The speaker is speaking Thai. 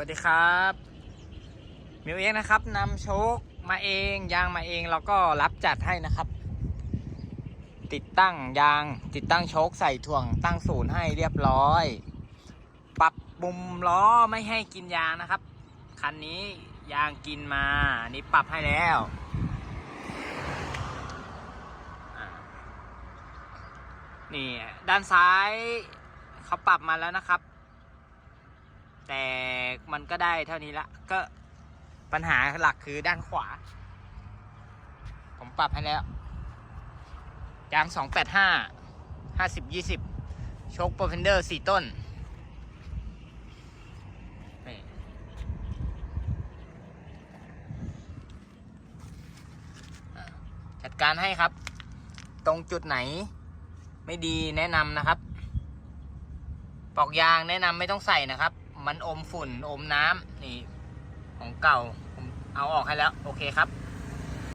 วัสดีครับมิวเองนะครับนำโชคมาเองยางมาเองเราก็รับจัดให้นะครับ ติดตั้งยางติดตั้งโชคใส่ถ่วงตั้งศูนย์ให้เรียบร้อย ปรับมุมล้อไม่ให้กินยางนะครับ คันนี้ยางกินมาอันนี้ปรับให้แล้วนี่ด้านซ้ายเขาปรับมาแล้วนะครับ แต่มันก็ได้เท่านี้ละ ก็ปัญหาหลักคือด้านขวา ผมปรับให้แล้ว ยาง 285 50 20 โชคโปรเฟนเดอร์ 4 ต้นนี่อะจัดการให้ครับ ตรงจุดไหนไม่ดีแนะนำนะครับ ปอกยางแนะนำไม่ต้องใส่นะครับ มันอมฝุ่นอมน้ำนี่ ของเก่าผมเอาออกให้แล้ว โอเคครับ